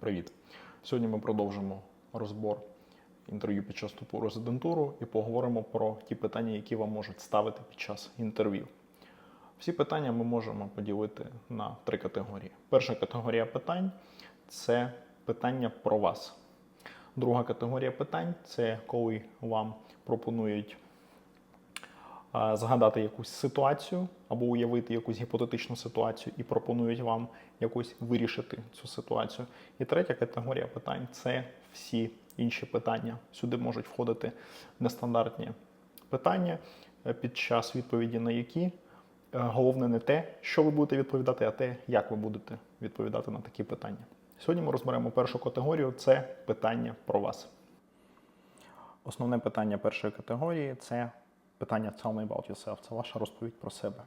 Привіт! Сьогодні ми продовжимо розбор інтерв'ю під час вступу у резидентуру і поговоримо про ті питання, які вам можуть ставити під час інтерв'ю. Всі питання ми можемо поділити на три категорії. Перша категорія питань це питання про вас. Друга категорія питань це коли вам пропонують згадати якусь ситуацію або уявити якусь гіпотетичну ситуацію і пропонують вам якось вирішити цю ситуацію. І третя категорія питань це всі інші питання. Сюди можуть входити нестандартні питання, е, під час відповіді на які е, головне не те, що ви будете відповідати, а те, як ви будете відповідати на такі питання. Сьогодні ми розберемо першу категорію це питання про вас. Основне питання першої категорії це питання Tell me about yourself. Це ваша розповідь про себе.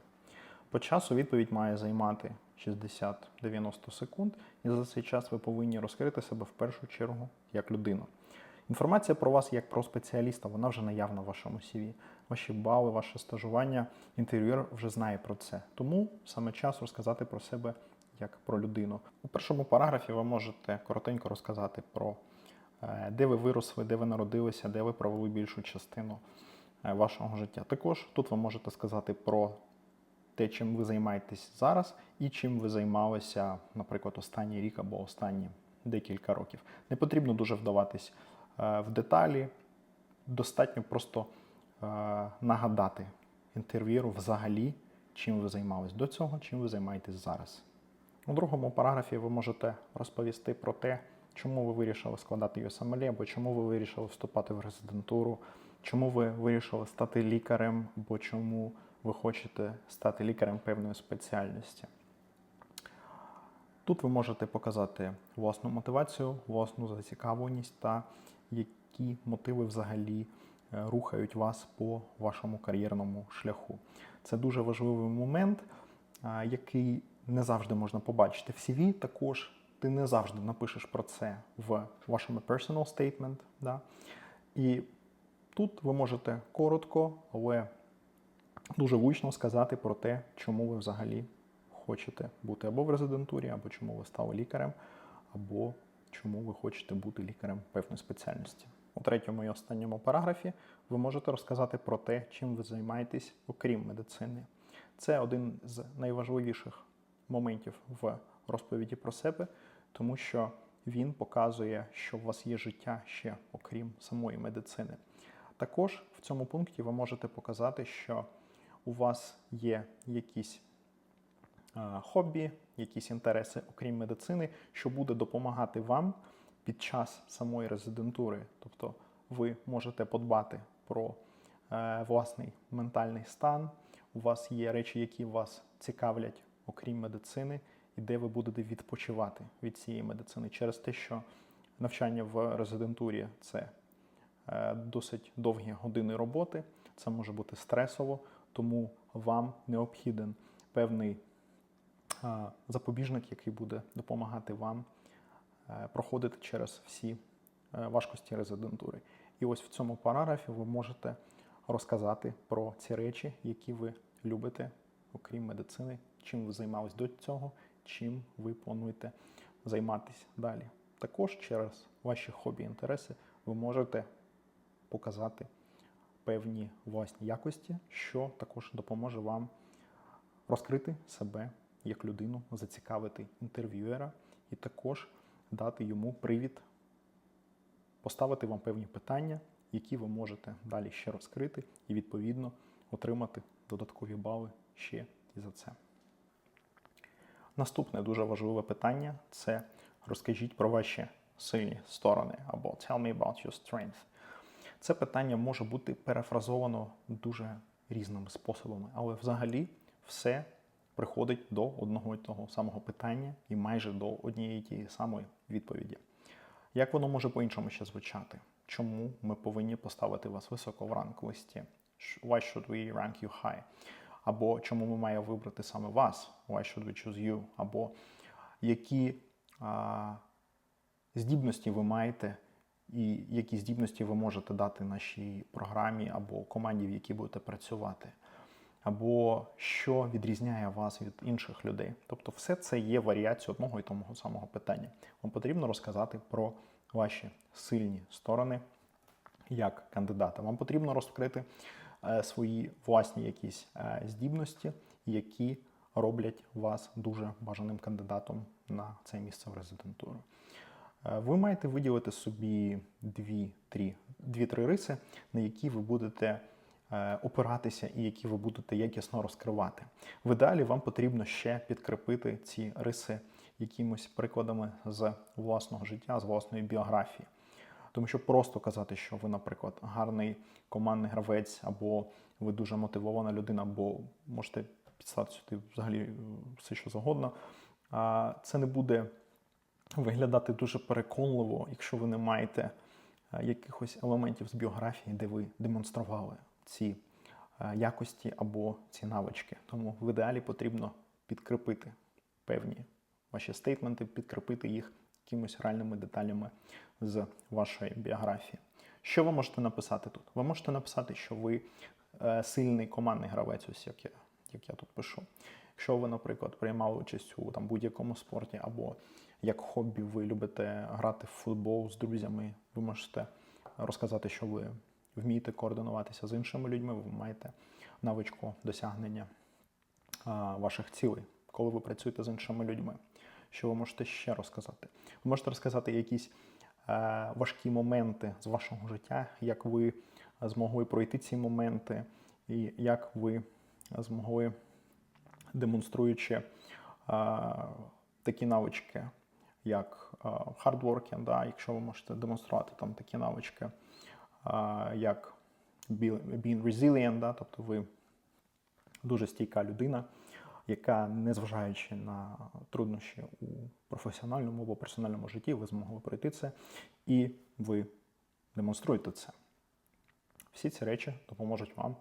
По часу відповідь має займати 60-90 секунд, і за цей час ви повинні розкрити себе в першу чергу як людину. Інформація про вас як про спеціаліста, вона вже наявна в вашому CV. Ваші бали, ваше стажування, інтерв'юер вже знає про це. Тому саме час розказати про себе як про людину. У першому параграфі ви можете коротенько розказати про е, де ви виросли, де ви народилися, де ви провели більшу частину вашого життя. Також тут ви можете сказати про те, чим ви займаєтесь зараз, і чим ви займалися, наприклад, останній рік або останні декілька років. Не потрібно дуже вдаватись е, в деталі, достатньо просто е, нагадати інтерв'єру взагалі, чим ви займались до цього, чим ви займаєтесь зараз. У другому параграфі ви можете розповісти про те, чому ви вирішили складати USMLE, або чому ви вирішили вступати в резидентуру, чому ви вирішили стати лікарем, або чому ви хочете стати лікарем певної спеціальності. Тут ви можете показати власну мотивацію, власну зацікавленість та які мотиви взагалі е, рухають вас по вашому кар'єрному шляху. Це дуже важливий момент, який не завжди можна побачити в CV. Також ти не завжди напишеш про це в вашому personal statement. Да? І тут ви можете коротко, але дуже влучно сказати про те, чому ви взагалі хочете бути або в резидентурі, або чому ви стали лікарем, або чому ви хочете бути лікарем певної спеціальності. У третьому і останньому параграфі ви можете розказати про те, чим ви займаєтесь, окрім медицини. Це один з найважливіших моментів в розповіді про себе, тому що він показує, що у вас є життя ще окрім самої медицини. Також в цьому пункті ви можете показати, що у вас є якісь хобі, якісь інтереси, окрім медицини, що буде допомагати вам під час самої резидентури. Тобто ви можете подбати про е, власний ментальний стан. У вас є речі, які вас цікавлять, окрім медицини, і де ви будете відпочивати від цієї медицини через те, що навчання в резидентурі це досить довгі години роботи, це може бути стресово, тому вам необхіден певний е, запобіжник, який буде допомагати вам е, проходити через всі е, важкості резидентури. І ось в цьому параграфі ви можете розказати про ці речі, які ви любите, окрім медицини, чим ви займались до цього, чим ви плануєте займатися далі. Також через ваші хобі і інтереси ви можете показати певні власні якості, що також допоможе вам розкрити себе як людину, зацікавити інтерв'юера і також дати йому привід поставити вам певні питання, які ви можете далі ще розкрити, і відповідно отримати додаткові бали ще і за це. Наступне дуже важливе питання це розкажіть про ваші сильні сторони або tell me about your strength. Це питання може бути перефразовано дуже різними способами, але взагалі все приходить до одного і того самого питання і майже до однієї тієї самої відповіді. Як воно може по-іншому ще звучати? Чому ми повинні поставити вас високо в ранк листі? Why should we rank you high? Або чому ми маємо вибрати саме вас? Why should we choose you? Або які а, здібності ви маєте, і які здібності ви можете дати нашій програмі або команді, в якій будете працювати. або що відрізняє вас від інших людей. Тобто, все це є варіацією одного і того самого питання. Вам потрібно розказати про ваші сильні сторони як кандидата. Вам потрібно розкрити е, свої власні якісь е, здібності, які роблять вас дуже бажаним кандидатом на це місце в резидентуру. Е, Ви маєте виділити собі дві-три дві-три риси, на які ви будете е, опиратися і які ви будете якісно розкривати. В ідеалі вам потрібно ще підкріпити ці риси якимось прикладами з власного життя, з власної біографії. Тому що просто казати, що ви, наприклад, гарний командний гравець, або ви дуже мотивована людина, або можете підстати сюди взагалі е, все, що завгодно, це не буде виглядати дуже переконливо, якщо ви не маєте е, якихось елементів з біографії, де ви демонстрували ці е, якості або ці навички. Тому в ідеалі потрібно підкріпити певні ваші стейтменти, підкріпити їх якимись реальними деталями з вашої біографії. Що ви можете написати тут? Ви можете написати, що ви е, сильний командний гравець, ось як я, як я тут пишу. Якщо ви, наприклад, приймали участь у там, будь-якому спорті, або як хобі ви любите грати в футбол з друзями, ви можете розказати, що ви вмієте координуватися з іншими людьми, ви маєте навичку досягнення ваших цілей, коли ви працюєте з іншими людьми. Що ви можете ще розказати? Ви можете розказати якісь е, важкі моменти з вашого життя, як ви змогли пройти ці моменти, і як ви змогли, демонструючи такі навички, як е, hardworking, да, якщо ви можете демонструвати там такі навички, е, як be- being resilient, да, тобто ви дуже стійка людина, яка, незважаючи на труднощі у професіональному або персональному житті, ви змогли пройти це, і ви демонструєте це. Всі ці речі допоможуть вам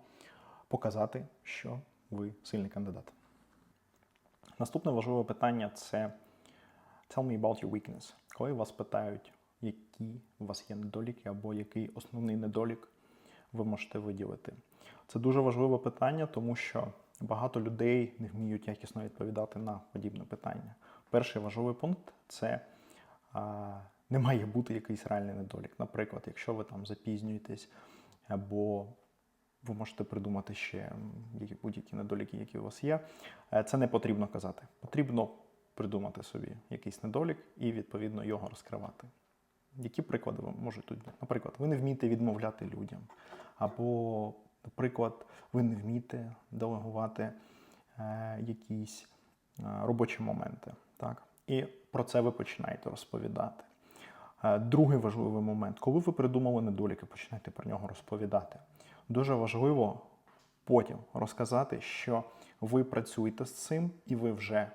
показати, що ви сильний кандидат. Наступне важливе питання це Tell me about your weakness. Коли вас питають, які у вас є недоліки або який основний недолік ви можете виділити. Це дуже важливе питання, тому що багато людей не вміють якісно відповідати на подібне питання. Перший важливий пункт це а, не має бути якийсь реальний недолік. Наприклад, якщо ви там запізнюєтесь, або ви можете придумати ще будь-які недоліки, які у вас є. Е, Це не потрібно казати. Потрібно придумати собі якийсь недолік і відповідно його розкривати. Які приклади можуть тут бути? Наприклад, ви не вмієте відмовляти людям, або, наприклад, ви не вмієте делегувати е, якісь е, робочі моменти. Так? І про це ви починаєте розповідати. Е, Другий важливий момент, коли ви придумали недоліки, починайте про нього розповідати. Дуже важливо потім розказати, що ви працюєте з цим і ви вже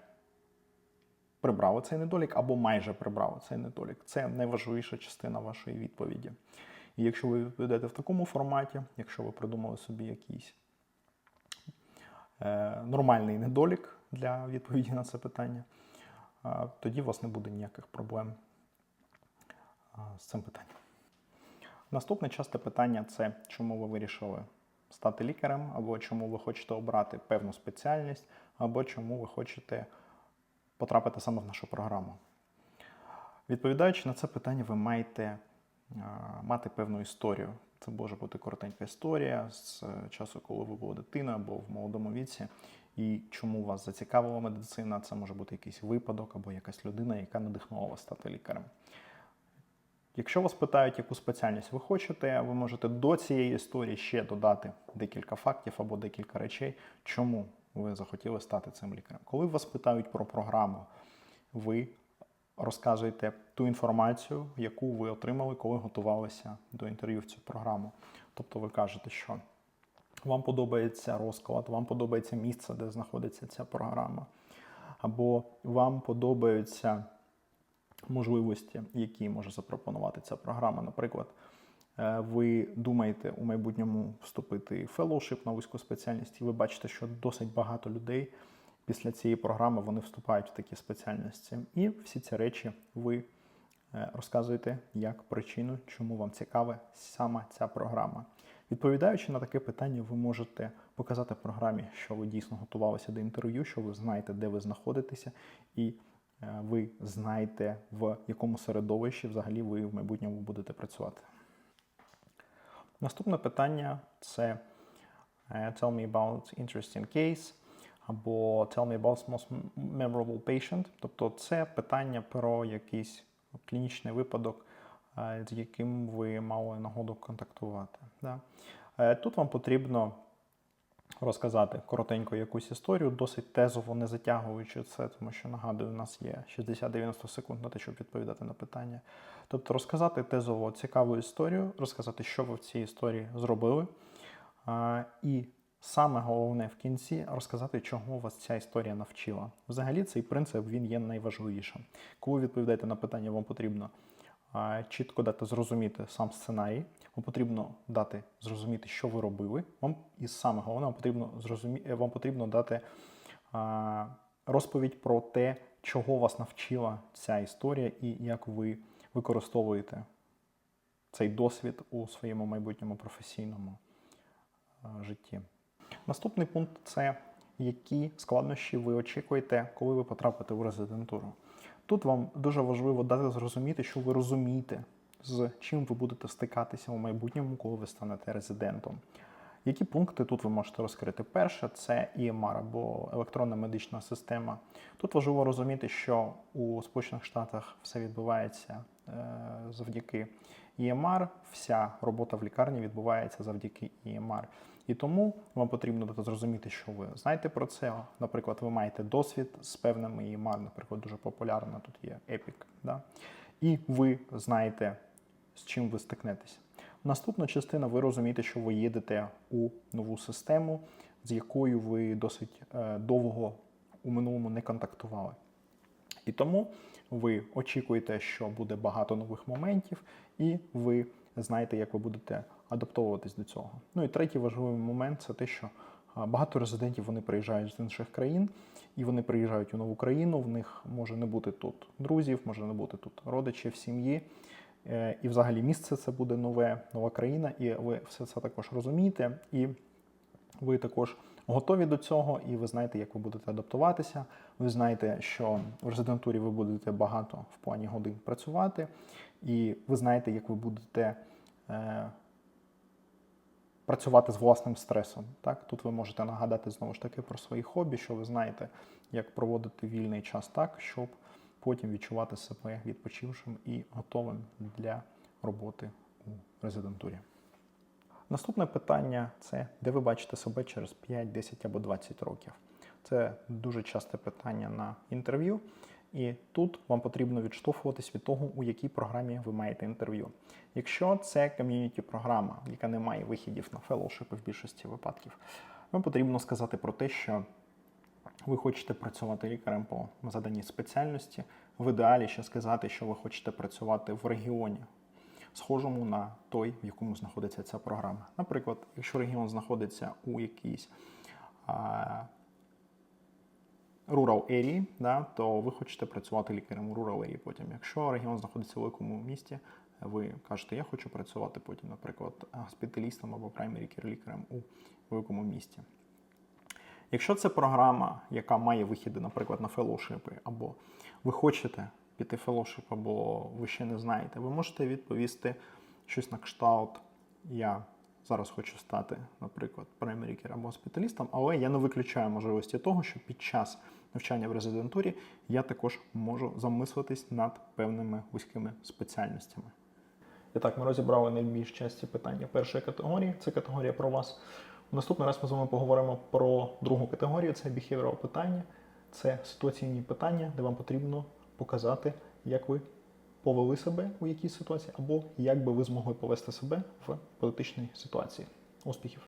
прибрали цей недолік або майже прибрали цей недолік. Це найважливіша частина вашої відповіді. І якщо ви відповідаєте в такому форматі, якщо ви придумали собі якийсь е, нормальний недолік для відповіді на це питання, а, тоді у вас не буде ніяких проблем а, з цим питанням. Наступне часте питання це чому ви вирішили стати лікарем, або чому ви хочете обрати певну спеціальність, або чому ви хочете потрапити саме в нашу програму. Відповідаючи на це питання, ви маєте а, мати певну історію. Це може бути коротенька історія з е, часу, коли ви були дитина або в молодому віці, і чому вас зацікавила медицина. Це може бути якийсь випадок або якась людина, яка надихнула вас стати лікарем. Якщо вас питають, яку спеціальність ви хочете, ви можете до цієї історії ще додати декілька фактів або декілька речей, чому ви захотіли стати цим лікарем. Коли вас питають про програму, ви розказуєте ту інформацію, яку ви отримали, коли готувалися до інтерв'ю в цю програму. Тобто ви кажете, що вам подобається розклад, вам подобається місце, де знаходиться ця програма, або вам подобаються можливості, які може запропонувати ця програма. Наприклад, ви думаєте у майбутньому вступити в феллоушип на вузьку спеціальність, і ви бачите, що досить багато людей після цієї програми вони вступають в такі спеціальності. І всі ці речі ви е, розказуєте як причину, чому вам цікава саме ця програма. Відповідаючи на таке питання, ви можете показати програмі, що ви дійсно готувалися до інтерв'ю, що ви знаєте, де ви знаходитеся, і е, ви знаєте, в якому середовищі взагалі ви в майбутньому будете працювати. Наступне питання це е, Tell me about interesting case або Tell me about most memorable patient. Тобто це питання про якийсь клінічний випадок, е, з яким ви мали нагоду контактувати. Е, Тут вам потрібно розказати коротенько якусь історію, досить тезово, не затягуючи це, тому що нагадую, у нас є 60-90 секунд на те, щоб відповідати на питання. Тобто розказати тезово цікаву історію, розказати, що ви в цій історії зробили. І саме головне в кінці розказати, чого вас ця історія навчила. Взагалі, цей принцип він є найважливішим. Коли відповідаєте на питання, вам потрібно чітко дати зрозуміти сам сценарій. Вам потрібно дати зрозуміти, що ви робили. Вам і саме головне, вам потрібно зрозумі... е, вам потрібно дати а, розповідь про те, чого вас навчила ця історія, і як ви використовуєте цей досвід у своєму майбутньому професійному а, житті. Наступний пункт це які складнощі ви очікуєте, коли ви потрапите в резидентуру. Тут вам дуже важливо дати зрозуміти, що ви розумієте, з чим ви будете стикатися у майбутньому, коли ви станете резидентом. Які пункти тут ви можете розкрити? Перше це EMR або електронна медична система. Тут важливо розуміти, що у Сполучених Штатах все відбувається е, завдяки EMR, вся робота в лікарні відбувається завдяки EMR. І тому вам потрібно зрозуміти, що ви знаєте про це. Наприклад, ви маєте досвід з певними EMR, наприклад, дуже популярна тут є Epic. Да? І ви знаєте, з чим ви стикнетеся. Наступна частина, ви розумієте, що ви їдете у нову систему, з якою ви досить е, довго у минулому не контактували. І тому ви очікуєте, що буде багато нових моментів, і ви знаєте, як ви будете адаптовуватись до цього. Ну і третій важливий момент це те, що багато резидентів вони приїжджають з інших країн, і вони приїжджають у нову країну. В них може не бути тут друзів, може не бути тут родичів, сім'ї. Е, І взагалі місце це буде нове, нова країна, і ви все це також розумієте. І ви також готові до цього, і ви знаєте, як ви будете адаптуватися. Ви знаєте, що в резидентурі ви будете багато в плані годин працювати, і ви знаєте, як ви будете е, працювати з власним стресом. Так? Тут ви можете нагадати знову ж таки про свої хобі, що ви знаєте, як проводити вільний час так, щоб потім відчувати себе відпочившим і готовим для роботи у резидентурі. Наступне питання це де ви бачите себе через 5, 10 або 20 років. Це дуже часте питання на інтерв'ю, і тут вам потрібно відштовхуватись від того, у якій програмі ви маєте інтерв'ю. Якщо це ком'юніті програма, яка не має вихідів на феллоушипи в більшості випадків, вам потрібно сказати про те, що ви хочете працювати лікарем по заданій спеціальності. В ідеалі ще сказати, що ви хочете працювати в регіоні, схожому на той, в якому знаходиться ця програма. Наприклад, якщо регіон знаходиться у якійсь rural area, да, то ви хочете працювати лікарем у rural area потім. Якщо регіон знаходиться у великому місті, ви кажете, я хочу працювати потім, наприклад, госпіталістом або primary care лікарем у великому місті. Якщо це програма, яка має вихіди, наприклад, на феллоушипи, або ви хочете піти феллоушип, або ви ще не знаєте, ви можете відповісти щось на кшталт. Я зараз хочу стати, наприклад, primary або спеціалістом, але я не виключаю можливості того, що під час навчання в резидентурі я також можу замислитись над певними вузькими спеціальностями. І так, ми розібрали найбільш часті питання першої категорії. Це категорія про вас. Наступний раз ми з вами поговоримо про другу категорію. Це behavioral питання. Це ситуаційні питання, де вам потрібно показати, як ви повели себе у якійсь ситуації, або як би ви змогли повести себе в політичній ситуації. Успіхів!